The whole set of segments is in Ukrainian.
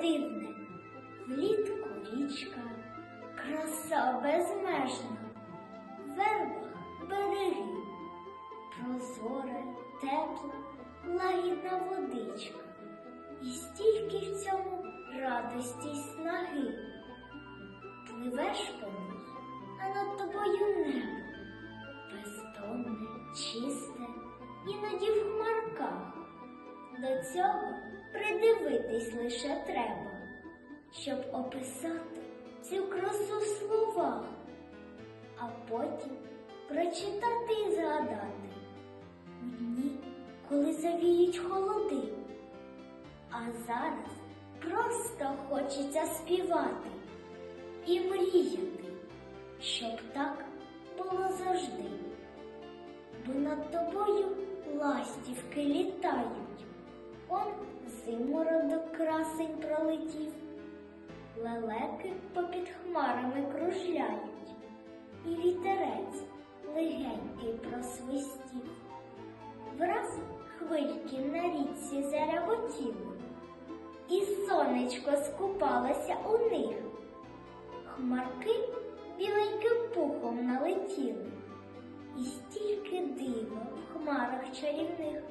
дивне, влітку річка, краса безмежна, вербах береги, прозоре, тепла, лагідна водичка, і стільки в цьому радості й снаги. Пливеш по ній, а над тобою небо, бездонне, чисте, іноді в хмарках. До цього придивитись лише треба, щоб описати цю красу в словах, а потім прочитати і згадати у дні, коли завіють холоди. А зараз просто хочеться співати і мріяти, щоб так було завжди. Бо над тобою ластівки літають. Зимородок красень пролетів, лелеки попід хмарами кружляють, і вітерець легенький просвистів. Враз хвильки на річці заряботіли, і сонечко скупалося у них. Хмарки біленьким пухом налетіли, і стільки дива в хмарах чарівних.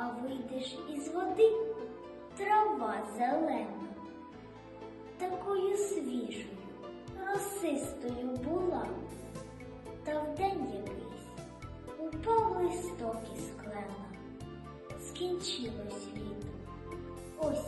А вийдеш із води трава зелена, такою свіжою, росистою була, та вдень якийсь упав листок із клена, скінчилось літо, осінь